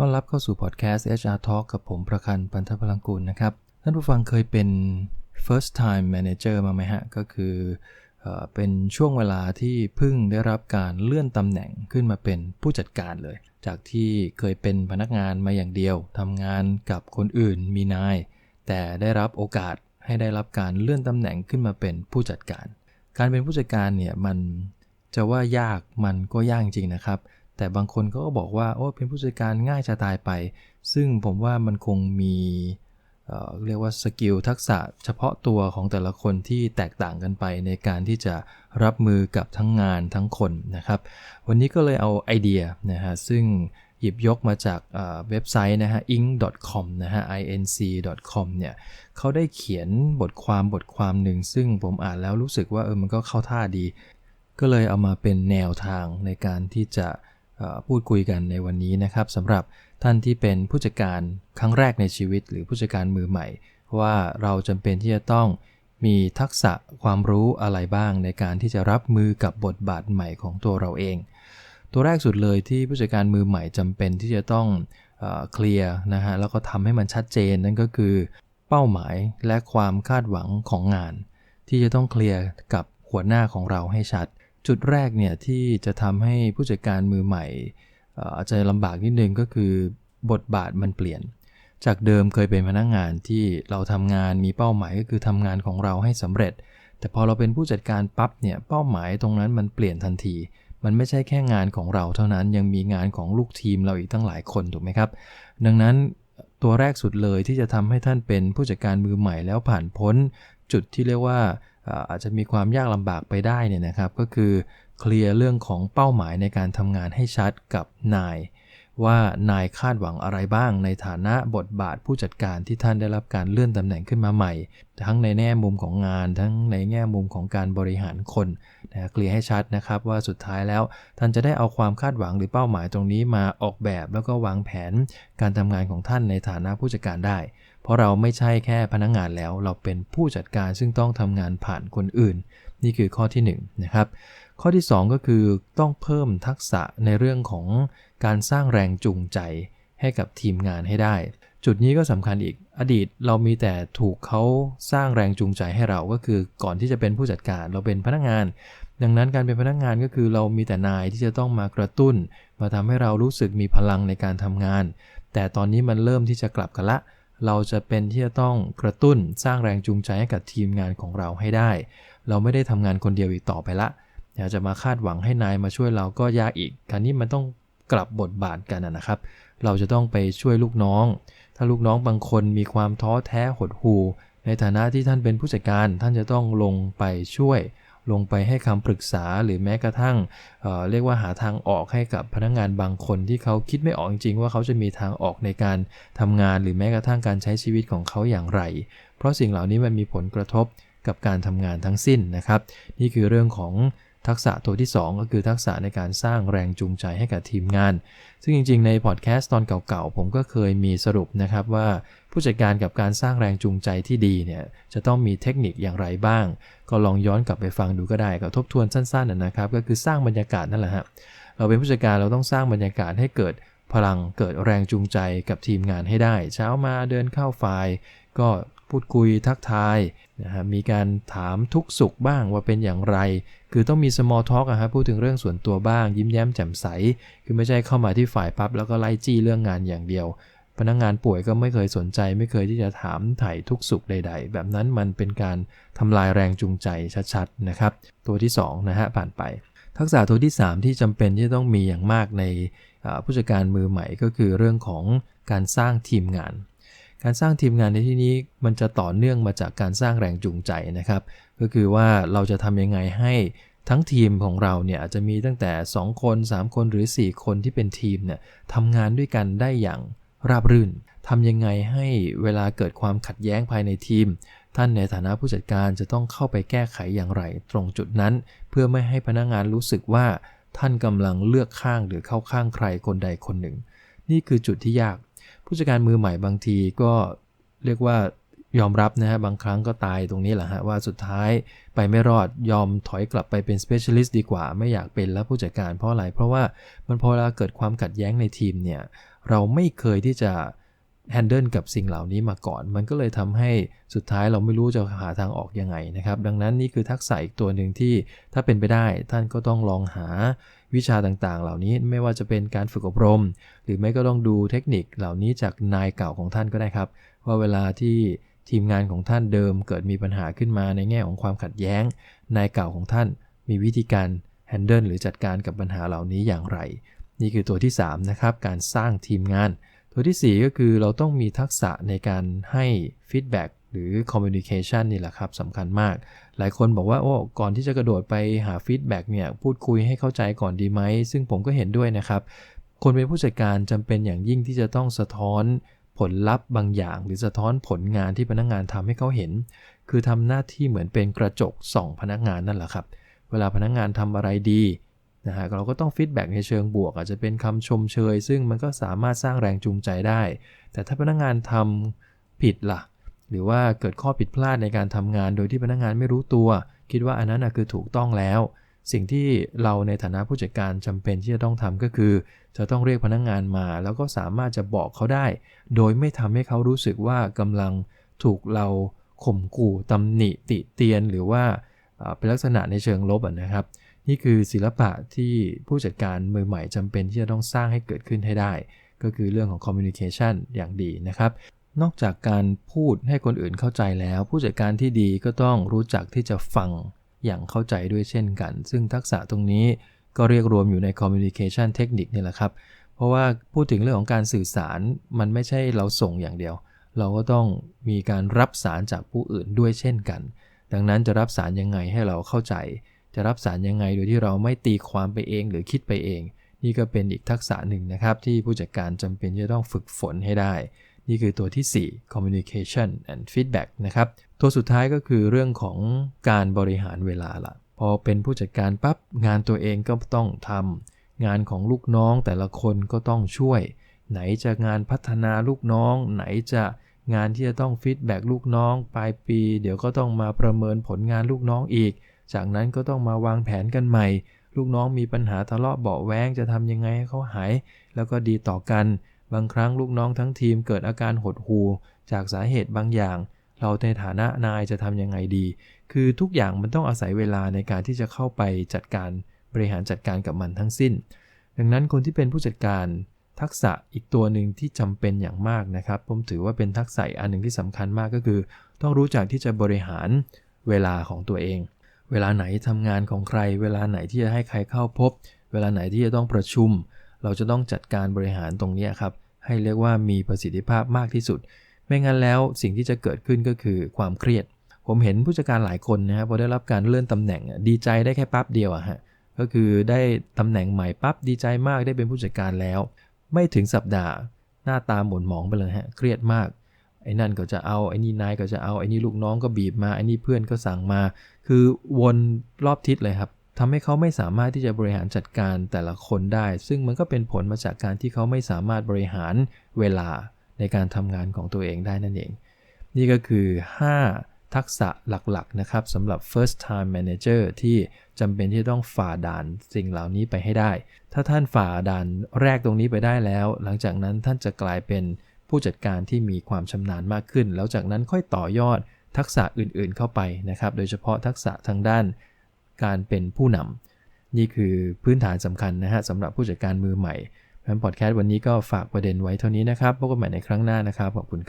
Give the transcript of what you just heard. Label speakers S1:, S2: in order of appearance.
S1: ต้อนรับเข้าสู่พอดแคสต์ HR Talk กับผมประคันปันทพลังกุลนะครับ ท่านผู้ฟังเคยเป็น first time manager มาไหมฮะ ก็คือเอเป็นช่วงเวลาที่เพิ่งได้รับการเลื่อนตำแหน่งขึ้นมาเป็นผู้จัดการเลย จากที่เคยเป็นพนักงานมาอย่างเดียวทำงานกับคนอื่นมีนาย แต่ได้รับโอกาสให้ได้รับการเลื่อนตำแหน่งขึ้นมาเป็นผู้จัดการ การเป็นผู้จัดการเนี่ยมันจะว่ายากมันก็ยากจริงนะครับ แต่บางคนก็บอกว่าโอ้เป็นผู้จัดการง่ายจะตายไป ซึ่งผมว่ามันคงมีเเรียกว่าสกิลทักษะเฉพาะตัวของแต่ละคนที่แตกต่างกันไปในการที่จะรับมือกับทั้งงานทั้งคนนะครับ วันนี้ก็เลยเอาไอเดียนะฮะซึ่งหยิบยกมาจากเว็บไซต์นะฮะ ink.com นะฮะ inc.com เนี่ยเขาได้เขียนบทความบทความหนึ่ง ซึ่งผมอ่านแล้วรู้สึกว่าเออมันก็เข้าท่าดี ก็เลยเอามาเป็นแนวทางในการที่จะ พูดคุยกันในวันนี้นะครับสำหรับท่านที่เป็นผู้จัดการครั้งแรกในชีวิต หรือผู้จัดการมือใหม่ ว่าเราจำเป็นที่จะต้องมีทักษะความรู้อะไรบ้างในการที่จะรับมือกับบทบาทใหม่ของตัวเราเอง ตัวแรกสุดเลยที่ผู้จัดการมือใหม่จำเป็นที่จะต้องเคลียร์นะฮะแล้วก็ทำให้มันชัดเจนนั่นก็คือ เป้าหมายและความคาดหวังของงาน ที่จะต้องเคลียร์กับหัวหน้าของเราให้ชัด จุดแรกเนี่ยที่จะทำให้ผู้จัดการมือใหม่อาจจะลำบากนิดนึงก็คือบทบาทมันเปลี่ยน จากเดิมเคยเป็นพนักงงานที่เราทำงานมีเป้าหมายก็คือทำงานของเราให้สำเร็จ แต่พอเราเป็นผู้จัดการปั๊บเนี่ยเป้าหมายตรงนั้นมันเปลี่ยนทันที มันไม่ใช่แค่งานของเราเท่านั้นยังมีงานของลูกทีมเราอีกตั้งหลายคนถูกไหมครับ ดังนั้นตัวแรกสุดเลยที่จะทำให้ท่านเป็นผู้จัดการมือใหม่แล้วผ่านพ้น จุดที่เรียกว่า อาจจะมีความยากลำบากไปได้เนี่ยนะครับก็คือเคลียร์เรื่องของเป้าหมายในการทำงานให้ชัดกับนาย ว่านายคาดหวังอะไรบ้างในฐานะบทบาทผู้จัดการที่ท่านได้รับการเลื่อนตำแหน่งขึ้นมาใหม่ ทั้งในแง่มุมของงาน ทั้งในแง่มุมของการบริหารคน นะเคลียร์ให้ชัดนะครับว่าสุดท้ายแล้วท่านจะได้เอาความคาดหวังหรือเป้าหมายตรงนี้มาออกแบบแล้วก็วางแผนการทำงานของท่านในฐานะผู้จัดการได้ เพราะเราไม่ใช่แค่พนักงงานแล้ว เราเป็นผู้จัดการซึ่งต้องทำงานผ่านคนอื่น นี่คือข้อที่1นนะครับข้อที่ 2 ก็คือต้องเพิ่มทักษะในเรื่องของการสร้างแรงจูงใจให้กับทีมงานให้ได้ จุดนี้ก็สำคัญอีก อดีตเรามีแต่ถูกเขาสร้างแรงจูงใจให้เราก็คือก่อนที่จะเป็นผู้จัดการเราเป็นพนักงาน ดังนั้นการเป็นพนักงานก็คือเรามีแต่นายที่จะต้องมากระตุ้น มาทำให้เรารู้สึกมีพลังในการทำงาน แต่ตอนนี้มันเริ่มที่จะกลับกันละ เราจะเป็นที่จะต้องกระตุ้นสร้างแรงจูงใจให้กับทีมงานของเราให้ได้ เราไม่ได้ทำงานคนเดียวอีกต่อไปละอยากจะมาคาดหวังให้นายมาช่วยเราก็ยากอีกคราวนี้มันต้องกลับบทบาทกันนะครับ เราจะต้องไปช่วยลูกน้อง ถ้าลูกน้องบางคนมีความท้อแท้หดหู่ ในฐานะที่ท่านเป็นผู้จัดการ ท่านจะต้องลงไปช่วย ลงไปให้คำปรึกษาหรือแม้กระทั่งเเรียกว่าหาทางออกให้กับพนักงงานบางคนที่เขาคิดไม่ออกจริงๆว่าเขาจะมีทางออกในการทำงานหรือแม้กระทั่งการใช้ชีวิตของเขาอย่างไร เพราะสิ่งเหล่านี้มันมีผลกระทบกับการทำงานทั้งสิ้นนะครับ นี่คือเรื่องของ ทักษะตัวที่ 2 ก็คือทักษะในการสร้างแรงจูงใจให้กับทีมงาน ซึ่งจริงๆ ในพอดแคสต์ตอนเก่าๆ ผมก็เคยมีสรุปนะครับว่าผู้จัดการกับการสร้างแรงจูงใจที่ดีเนี่ยจะต้องมีเทคนิคอย่างไรบ้าง ก็ลองย้อนกลับไปฟังดูก็ได้ก็ทบทวนสั้นๆนะครับ ก็คือสร้างบรรยากาศนั่นแหละฮะเราเป็นผู้จัดการเราต้องสร้างบรรยากาศให้เกิดพลังเกิดแรงจูงใจกับทีมงานให้ได้ เช้ามาเดินเข้าไฟล์ก็ พูดคุยทักทายนะฮะมีการถามทุกสุขบ้างว่าเป็นอย่างไร คือต้องมี small talk อะฮะพูดถึงเรื่องส่วนตัวบ้าง ยิ้มแย้มแจ่มใส คือไม่ใช่เข้ามาที่ฝ่ายปั๊บแล้วก็ไล่จี้เรื่องงานอย่างเดียว พนักงงานป่วยก็ไม่เคยสนใจ ไม่เคยที่จะถามไถ่ทุกสุขใด ๆ แบบนั้นมันเป็นการทำลายแรงจูงใจชัดๆนะครับตัวที่2นะฮะผ่านไป ทักษะตัวที่ 3 ที่จำเป็นที่ต้องมีอย่างมากในผู้จัดการมือใหม่ก็คือเรื่องของการสร้างทีมงาน การสร้างทีมงานในที่นี้มันจะต่อเนื่องมาจากการสร้างแรงจูงใจนะครับ ก็คือว่าเราจะทำยังไงให้ทั้งทีมของเราเนี่ยอาจจะมีตั้งแต่ 2 คน 3 คนหรือ 4 คนที่เป็นทีมเนี่ยทำงานด้วยกันได้อย่างราบรื่นทำยังไงให้เวลาเกิดความขัดแย้งภายในทีม ท่านในฐานะผู้จัดการจะต้องเข้าไปแก้ไขอย่างไร ตรงจุดนั้น เพื่อไม่ให้พนักงงานรู้สึกว่าท่านกำลังเลือกข้างหรือเข้าข้างใครคนใดคนหนึ่ง นี่คือจุดที่ยาก ผู้จัดการมือใหม่บางทีก็เรียกว่ายอมรับนะฮะบางครั้งก็ตายตรงนี้แหละฮะว่าสุดท้ายไปไม่รอดยอมถอยกลับไปเป็น specialist ดีกว่า ไม่อยากเป็นแล้วผู้จัดการเพราะอะไร เพราะว่ามันพอเวลาเกิดความขัดแย้งในทีมเนี่ยเราไม่เคยที่จะ แฮนเดิลกับสิ่งเหล่านี้มาก่อน มันก็เลยทำให้สุดท้ายเราไม่รู้จะหาทางออกยังไงนะครับ ดังนั้นนี่คือทักษะอีกตัวหนึ่งที่ถ้าเป็นไปได้ ท่านก็ต้องลองหาวิชาต่างๆ เหล่านี้ไม่ว่าจะเป็นการฝึกอบรม หรือไม่ก็ต้องดูเทคนิคเหล่านี้จากนายเก่าของท่านก็ได้ครับ ว่าเวลาที่ทีมงานของท่านเดิมเกิดมีปัญหาขึ้นมาในแง่ของความขัดแย้ง นายเก่าของท่านมีวิธีการแฮนเดิลหรือจัดการกับปัญหาเหล่านี้อย่างไร นี่คือตัวที่3นะครับการสร้างทีมงาน ตัวที่ 4 ก็คือเราต้องมีทักษะในการให้ฟีดแบ็กหรือคอมมิวนิเคชันนี่แหละครับสำคัญมาก หลายคนบอกว่าโอ้ก่อนที่จะกระโดดไปหาฟีดแบ็กเนี่ยพูดคุยให้เข้าใจก่อนดีไหม ซึ่งผมก็เห็นด้วยนะครับ คนเป็นผู้จัดการจำเป็นอย่างยิ่งที่จะต้องสะท้อนผลลัพธ์บางอย่าง หรือสะท้อนผลงานที่พนักงงานทำให้เขาเห็น คือทำหน้าที่เหมือนเป็นกระจกส่องพนักงานนั่นแหละครับ เวลาพนักงานทำอะไรดี นะฮะเราก็ต้องฟีดแบ็กในเชิงบวก อาจจะเป็นคำชมเชย ซึ่งมันก็สามารถสร้างแรงจูงใจได้ แต่ถ้าพนักงานทำผิดละ่ะ หรือว่าเกิดข้อผิดพลาดในการทำงานโดยที่พนักงานไม่รู้ตัว คิดว่าอันนั้นคือถูกต้องแล้ว สิ่งที่เราในฐานะผู้จัดการจำเป็นที่จะต้องทำก็คือ จะต้องเรียกพนักงานมา แล้วก็สามารถจะบอกเขาได้ โดยไม่ทำให้เขารู้สึกว่ากำลังถูกเราข่มขู่ตำหนิติเตียน หรือว่าเป็นลักษณะในเชิงลบนะครับ นี่คือศิลปะที่ผู้จัดการมือใหม่จำเป็นที่จะต้องสร้างให้เกิดขึ้นให้ได้ ก็คือเรื่องของคอมมิวนิเคชันอย่างดีนะครับ นอกจากการพูดให้คนอื่นเข้าใจแล้ว ผู้จัดการที่ดีก็ต้องรู้จักที่จะฟังอย่างเข้าใจด้วยเช่นกัน ซึ่งทักษะตรงนี้ก็เรียกรวมอยู่ในคอมมิวนิเคชันเทคนิคนี่แหละครับ เพราะว่าพูดถึงเรื่องของการสื่อสารมันไม่ใช่เราส่งอย่างเดียว เราก็ต้องมีการรับสารจากผู้อื่นด้วยเช่นกัน ดังนั้นจะรับสารยังไงให้เราเข้าใจ จะรับสารยังไงโดยที่เราไม่ตีความไปเองหรือคิดไปเอง นี่ก็เป็นอีกทักษะหนึ่งนะครับ ที่ผู้จัดการจำเป็นจะต้องฝึกฝนให้ได้ นี่คือตัวที่ 4 communication and feedback นะครับ ตัวสุดท้ายก็คือเรื่องของการบริหารเวลาละพอเป็นผู้จัดการปับ๊บงานตัวเองก็ต้องทำงานของลูกน้องแต่ละคนก็ต้องช่วย ไหนจะงานพัฒนาลูกน้อง ไหนจะงานที่จะต้องฟีดแบ็ลูกน้อง ปลายปี เดี๋ยวก็ต้องมาประเมินผลงานลูกน้องอีก จากนั้นก็ต้องมาวางแผนกันใหม่ ลูกน้องมีปัญหาทะเลาะเบาแวงจะทำยังไงให้เขาหาย แล้วก็ดีต่อกัน บางครั้งลูกน้องทั้งทีมเกิดอาการหดหูจากสาเหตุบางอย่าง เราในฐานะนายจะทำยังไงดี คือทุกอย่างมันต้องอาศัยเวลาในการที่จะเข้าไปจัดการบริหารจัดการกับมันทั้งสิ้น ดังนั้นคนที่เป็นผู้จัดการทักษะอีกตัวหนึ่งที่จำเป็นอย่างมากนะครับ ผมถือว่าเป็นทักษะอันหนึ่งที่สำคัญมากก็คือ ต้องรู้จักที่จะบริหารเวลาของตัวเอง เวลาไหนทำงานของใคร เวลาไหนที่จะให้ใครเข้าพบ เวลาไหนที่จะต้องประชุม เราจะต้องจัดการบริหารตรงนี้ครับ ให้เรียกว่ามีประสิทธิภาพมากที่สุด ไม่งั้นแล้วสิ่งที่จะเกิดขึ้นก็คือความเครียด ผมเห็นผู้จัดการหลายคนนะครับพอได้รับการเลื่อนตำแหน่งดีใจได้แค่ปั๊บเดียวอะฮะก็คือได้ตำแหน่งใหม่ปั๊บดีใจมากได้เป็นผู้จัดการแล้ว ไม่ถึงสัปดาห์ หน้าตาหม่นหมองไปเลยฮะเครียดมาก ไอ้นั่นก็จะเอาไอ้นี่นายก็จะเอาไอ้นี่ลูกน้องก็บีบมาไอ้นี่เพื่อนก็สั่งมา คือวนรอบทิศเลยครับทำให้เขาไม่สามารถที่จะบริหารจัดการแต่ละคนได้ ซึ่งมันก็เป็นผลมาจากการที่เขาไม่สามารถบริหารเวลาในการทำงานของตัวเองได้นั่นเอง นี่ก็คือ 5 ทักษะหลักๆนะครับสำหรับ first time manager ที่จำเป็นที่ต้องฝ่าด่านสิ่งเหล่านี้ไปให้ได้ ถ้าท่านฝ่าด่านแรกตรงนี้ไปได้แล้ว หลังจากนั้นท่านจะกลายเป็น ผู้จัดการที่มีความชำนาญมากขึ้น แล้วจากนั้นค่อยต่อยอดทักษะอื่นๆเข้าไปนะครับ โดยเฉพาะทักษะทางด้านการเป็นผู้นำนี่คือพื้นฐานสำคัญนะฮะสำหรับผู้จัดการมือใหม่เพราะพอดแคสต์วันนี้ก็ฝากประเด็นไว้เท่านี้นะครับพบกันใหม่ในครั้งหน้านะครับขอบคุณครับ